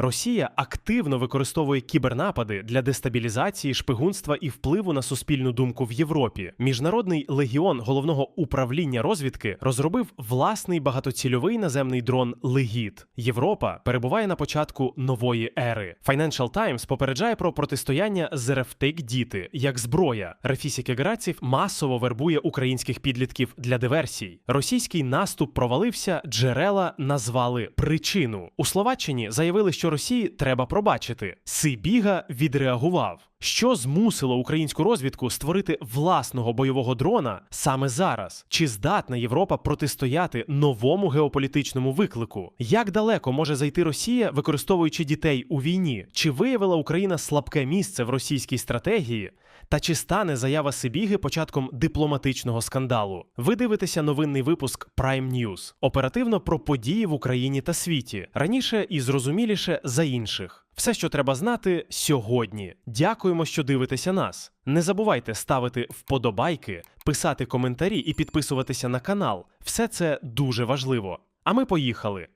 Росія активно використовує кібернапади для дестабілізації, шпигунства і впливу на суспільну думку в Європі. Міжнародний легіон головного управління розвідки розробив власний багатоцільовий наземний дрон Легіт. Європа перебуває на початку нової ери. Financial Times попереджає про протистояння з РФТК діти як зброя. Рефісіки Граців масово вербує українських підлітків для диверсій. Російський наступ провалився. Джерела назвали причину. У Словаччині заявили, що Росії треба пробачити. Сибіга відреагував. Що змусило українську розвідку створити власного бойового дрона саме зараз? Чи здатна Європа протистояти новому геополітичному виклику? Як далеко може зайти Росія, використовуючи дітей у війні? Чи виявила Україна слабке місце в російській стратегії? Та чи стане заява Сибіги початком дипломатичного скандалу? Ви дивитеся новинний випуск Prime News. оперативно про події в Україні та світі раніше і зрозуміліше за інших. Все, що треба знати сьогодні. Дякуємо, що дивитеся нас. Не забувайте ставити вподобайки, писати коментарі і підписуватися на канал. Все це дуже важливо. А ми поїхали.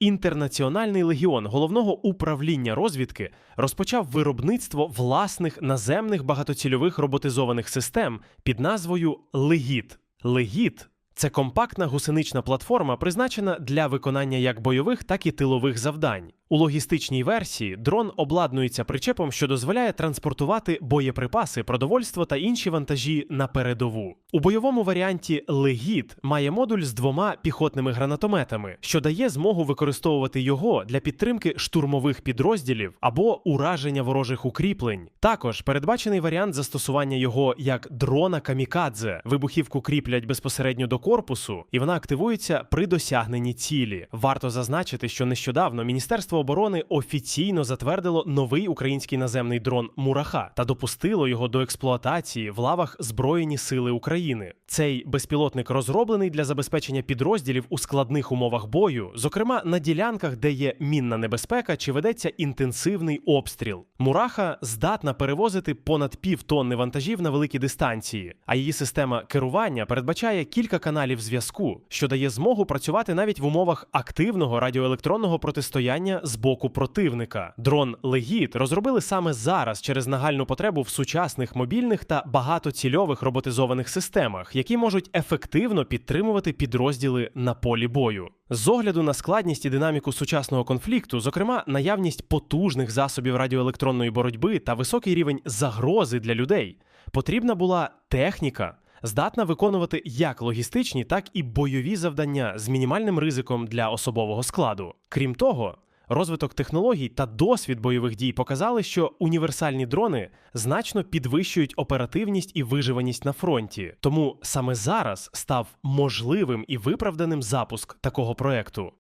Інтернаціональний легіон головного управління розвідки розпочав виробництво власних наземних багатоцільових роботизованих систем під назвою Легіт. Легіт це компактна гусенична платформа, призначена для виконання як бойових, так і тилових завдань. У логістичній версії дрон обладнується причепом, що дозволяє транспортувати боєприпаси, продовольство та інші вантажі на передову. У бойовому варіанті Легіт має модуль з двома піхотними гранатометами, що дає змогу використовувати його для підтримки штурмових підрозділів або ураження ворожих укріплень. Також передбачений варіант застосування його як дрона камікадзе. Вибухівку кріплять безпосередньо до корпусу, і вона активується при досягненні цілі. Варто зазначити, що нещодавно міністерство оборони офіційно затвердило новий український наземний дрон Мураха та допустило його до експлуатації в лавах Збройні Сили України. Цей безпілотник розроблений для забезпечення підрозділів у складних умовах бою, зокрема на ділянках, де є мінна небезпека чи ведеться інтенсивний обстріл. Мураха здатна перевозити понад пів тонни вантажів на великі дистанції, а її система керування передбачає кілька каналів зв'язку, що дає змогу працювати навіть в умовах активного радіоелектронного протистояння з боку противника. Дрон Легіт розробили саме зараз через нагальну потребу в сучасних мобільних та багатоцільових роботизованих системах, які можуть ефективно підтримувати підрозділи на полі бою. З огляду на складність і динаміку сучасного конфлікту, зокрема наявність потужних засобів радіоелектронної боротьби та високий рівень загрози для людей, потрібна була техніка. Здатна виконувати як логістичні, так і бойові завдання з мінімальним ризиком для особового складу. Крім того, Розвиток технологій та досвід бойових дій показали, що універсальні дрони значно підвищують оперативність і виживаність на фронті. Тому саме зараз став можливим і виправданим запуск такого проекту.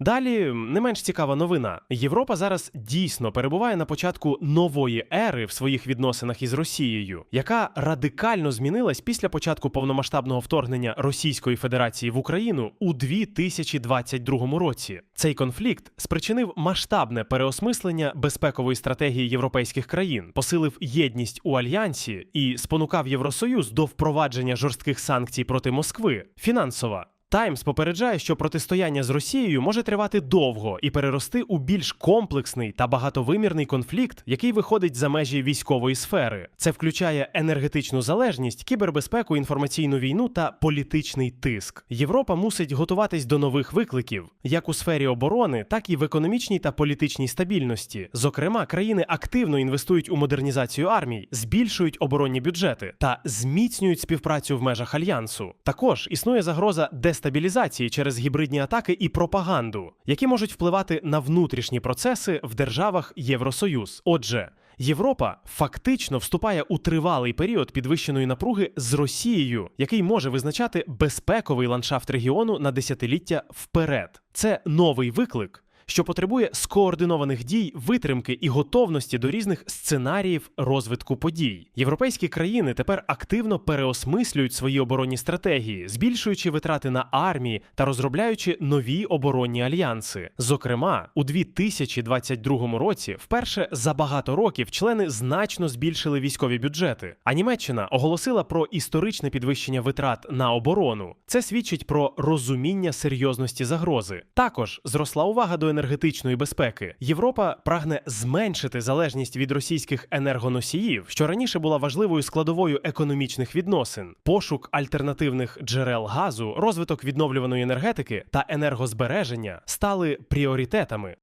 Далі не менш цікава новина. Європа зараз дійсно перебуває на початку нової ери в своїх відносинах із Росією, яка радикально змінилась після початку повномасштабного вторгнення Російської Федерації в Україну у 2022 році. Цей конфлікт спричинив масштабне переосмислення безпекової стратегії європейських країн, посилив єдність у альянсі і спонукав Євросоюз до впровадження жорстких санкцій проти Москви. Фінансова. Таймс попереджає, що протистояння з Росією може тривати довго і перерости у більш комплексний та багатовимірний конфлікт, який виходить за межі військової сфери. Це включає енергетичну залежність, кібербезпеку, інформаційну війну та політичний тиск. Європа мусить готуватись до нових викликів, як у сфері оборони, так і в економічній та політичній стабільності. Зокрема, країни активно інвестують у модернізацію армій, збільшують оборонні бюджети та зміцнюють співпрацю в межах альянсу. Також існує загроза дестабілізації дестабілізації через гібридні атаки і пропаганду, які можуть впливати на внутрішні процеси в державах Євросоюз. Отже, Європа фактично вступає у тривалий період підвищеної напруги з Росією, який може визначати безпековий ландшафт регіону на десятиліття вперед. Це новий виклик що потребує скоординованих дій, витримки і готовності до різних сценаріїв розвитку подій. Європейські країни тепер активно переосмислюють свої оборонні стратегії, збільшуючи витрати на армії та розробляючи нові оборонні альянси. Зокрема, у 2022 році, вперше за багато років, члени значно збільшили військові бюджети. А Німеччина оголосила про історичне підвищення витрат на оборону. Це свідчить про розуміння серйозності загрози. Також зросла увага до енергетичної безпеки. Європа прагне зменшити залежність від російських енергоносіїв, що раніше була важливою складовою економічних відносин. Пошук альтернативних джерел газу, розвиток відновлюваної енергетики та енергозбереження стали пріоритетами.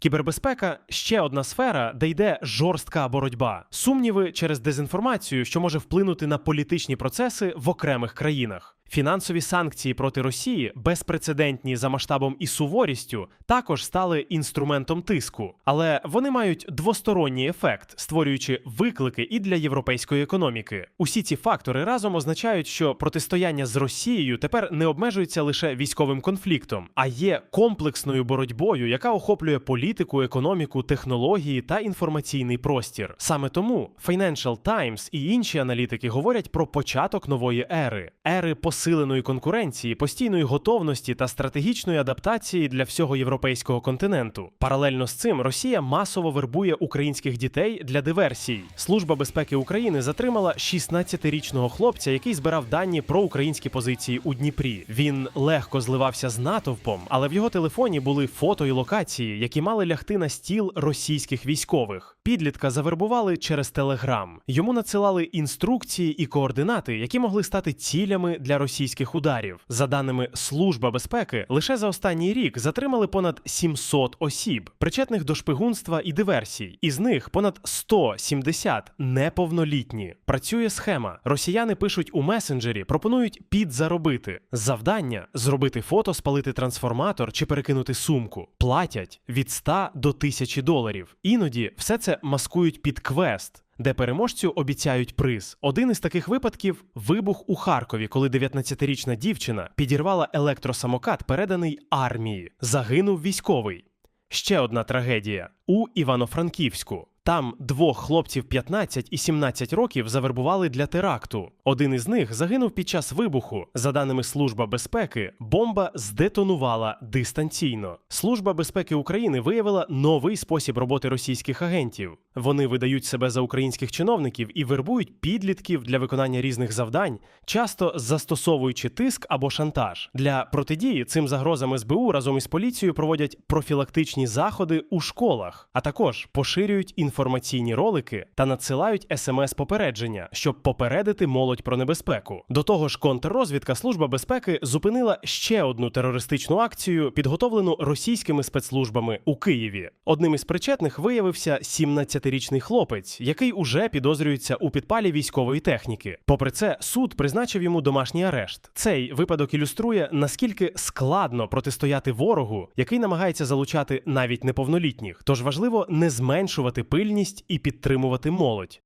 Кібербезпека ще одна сфера, де йде жорстка боротьба, сумніви через дезінформацію, що може вплинути на політичні процеси в окремих країнах. Фінансові санкції проти Росії, безпрецедентні за масштабом і суворістю, також стали інструментом тиску, але вони мають двосторонній ефект, створюючи виклики і для європейської економіки. Усі ці фактори разом означають, що протистояння з Росією тепер не обмежується лише військовим конфліктом, а є комплексною боротьбою, яка охоплює політику, економіку, технології та інформаційний простір. Саме тому Financial Times і інші аналітики говорять про початок нової ери, ери посиленої конкуренції, постійної готовності та стратегічної адаптації для всього європейського континенту. Паралельно з цим Росія масово вербує українських дітей для диверсій. Служба безпеки України затримала 16-річного хлопця, який збирав дані про українські позиції у Дніпрі. Він легко зливався з натовпом, але в його телефоні були фото і локації, які мали лягти на стіл російських військових. Підлітка завербували через телеграм. Йому надсилали інструкції і координати, які могли стати цілями для російських ударів. За даними Служба безпеки, лише за останній рік затримали понад 700 осіб, причетних до шпигунства і диверсій. Із них понад 170 неповнолітні. Працює схема. Росіяни пишуть у месенджері, пропонують підзаробити. Завдання зробити фото, спалити трансформатор чи перекинути сумку. Платять від 100 до 1000 доларів. Іноді все це маскують під квест де переможцю обіцяють приз. Один із таких випадків вибух у Харкові, коли 19-річна дівчина підірвала електросамокат, переданий армії. Загинув військовий. Ще одна трагедія у Івано-Франківську. Там двох хлопців 15 і 17 років завербували для теракту. Один із них загинув під час вибуху. За даними Служба безпеки, бомба здетонувала дистанційно. Служба безпеки України виявила новий спосіб роботи російських агентів. Вони видають себе за українських чиновників і вербують підлітків для виконання різних завдань, часто застосовуючи тиск або шантаж. Для протидії цим загрозам СБУ разом із поліцією проводять профілактичні заходи у школах, а також поширюють інформаційні ролики та надсилають смс-попередження, щоб попередити молодь про небезпеку. До того ж, контррозвідка Служба безпеки зупинила ще одну терористичну акцію, підготовлену російськими спецслужбами у Києві. Одним із причетних виявився 17-річний хлопець, який уже підозрюється у підпалі військової техніки. Попри це, суд призначив йому домашній арешт. Цей випадок ілюструє наскільки складно протистояти ворогу, який намагається залучати навіть неповнолітніх. Тож важливо не зменшувати пильність і підтримувати молодь.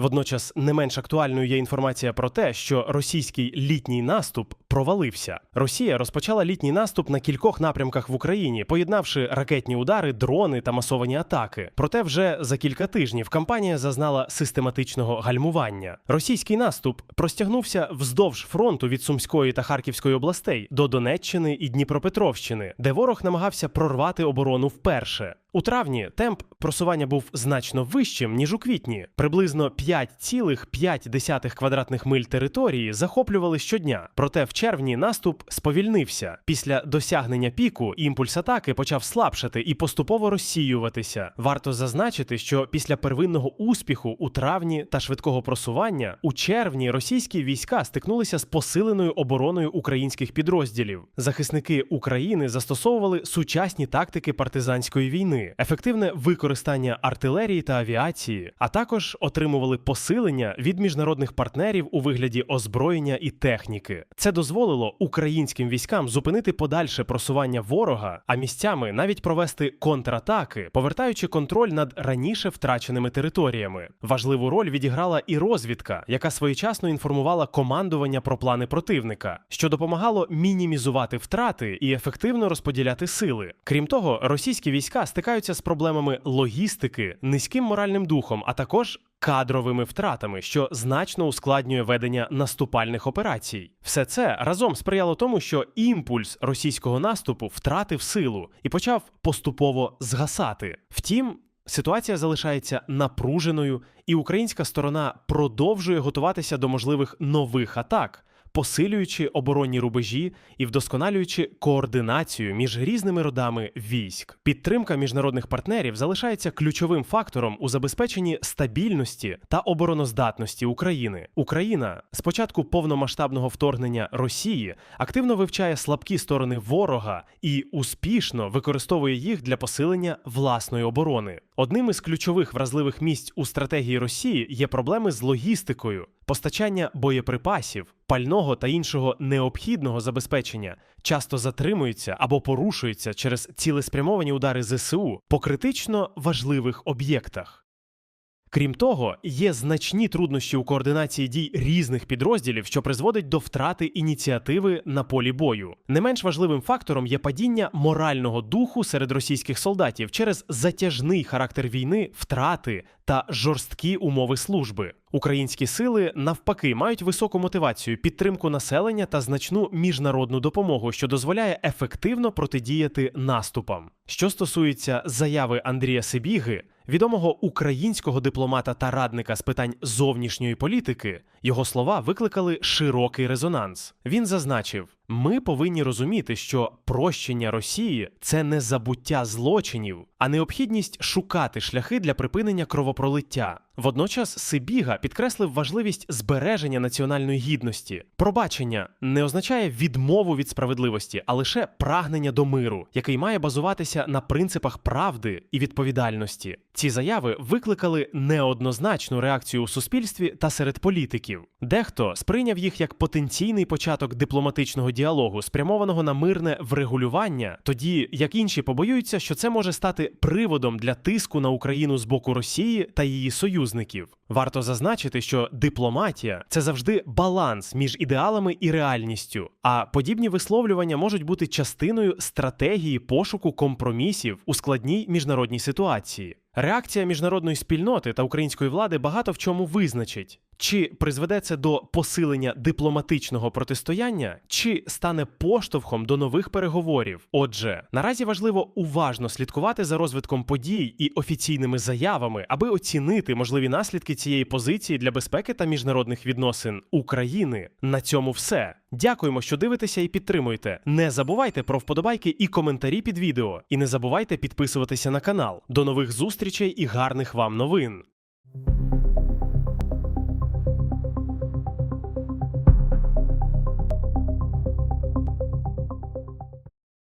Водночас не менш актуальною є інформація про те, що російський літній наступ провалився. Росія розпочала літній наступ на кількох напрямках в Україні, поєднавши ракетні удари, дрони та масовані атаки. Проте вже за кілька тижнів кампанія зазнала систематичного гальмування. Російський наступ простягнувся вздовж фронту від Сумської та Харківської областей до Донеччини і Дніпропетровщини, де ворог намагався прорвати оборону вперше. У травні темп просування був значно вищим ніж у квітні. Приблизно 5,5 квадратних миль території захоплювали щодня. Проте в червні наступ сповільнився. Після досягнення піку імпульс атаки почав слабшати і поступово розсіюватися. Варто зазначити, що після первинного успіху у травні та швидкого просування у червні російські війська стикнулися з посиленою обороною українських підрозділів. Захисники України застосовували сучасні тактики партизанської війни. Човни, ефективне використання артилерії та авіації, а також отримували посилення від міжнародних партнерів у вигляді озброєння і техніки. Це дозволило українським військам зупинити подальше просування ворога, а місцями навіть провести контратаки, повертаючи контроль над раніше втраченими територіями. Важливу роль відіграла і розвідка, яка своєчасно інформувала командування про плани противника, що допомагало мінімізувати втрати і ефективно розподіляти сили. Крім того, російські війська стикаються з проблемами логістики, низьким моральним духом, а також кадровими втратами, що значно ускладнює ведення наступальних операцій. Все це разом сприяло тому, що імпульс російського наступу втратив силу і почав поступово згасати. Втім. Ситуація залишається напруженою, і українська сторона продовжує готуватися до можливих нових атак, посилюючи оборонні рубежі і вдосконалюючи координацію між різними родами військ. Підтримка міжнародних партнерів залишається ключовим фактором у забезпеченні стабільності та обороноздатності України. Україна з початку повномасштабного вторгнення Росії активно вивчає слабкі сторони ворога і успішно використовує їх для посилення власної оборони. Одним із ключових вразливих місць у стратегії Росії є проблеми з логістикою, постачання боєприпасів, пального та іншого необхідного забезпечення часто затримуються або порушуються через цілеспрямовані удари ЗСУ по критично важливих об'єктах. Крім того, є значні труднощі у координації дій різних підрозділів, що призводить до втрати ініціативи на полі бою. Не менш важливим фактором є падіння морального духу серед російських солдатів через затяжний характер війни, втрати та жорсткі умови служби. Українські сили навпаки мають високу мотивацію, підтримку населення та значну міжнародну допомогу, що дозволяє ефективно протидіяти наступам. Що стосується заяви Андрія Сибіги, відомого українського дипломата та радника з питань зовнішньої політики, його слова викликали широкий резонанс. Він зазначив: ми повинні розуміти, що прощення Росії це не забуття злочинів, а необхідність шукати шляхи для припинення кровопролиття. Водночас Сибіга підкреслив важливість збереження національної гідності. Пробачення не означає відмову від справедливості, а лише прагнення до миру, який має базуватися на принципах правди і відповідальності. Ці заяви викликали неоднозначну реакцію у суспільстві та серед політиків. Дехто сприйняв їх як потенційний початок дипломатичного діалогу, спрямованого на мирне врегулювання, тоді як інші побоюються, що це може стати приводом для тиску на Україну з боку Росії та її союзників. Варто зазначити, що дипломатія це завжди баланс між ідеалами і реальністю, а подібні висловлювання можуть бути частиною стратегії пошуку компромісів у складній міжнародній ситуації. Реакція міжнародної спільноти та української влади багато в чому визначить. Чи призведе це до посилення дипломатичного протистояння, чи стане поштовхом до нових переговорів? Отже, наразі важливо уважно слідкувати за розвитком подій і офіційними заявами, аби оцінити можливі наслідки цієї позиції для безпеки та міжнародних відносин України. На цьому все. Дякуємо, що дивитеся і підтримуєте. Не забувайте про вподобайки і коментарі під відео. І не забувайте підписуватися на канал. До нових зустрічей і гарних вам новин.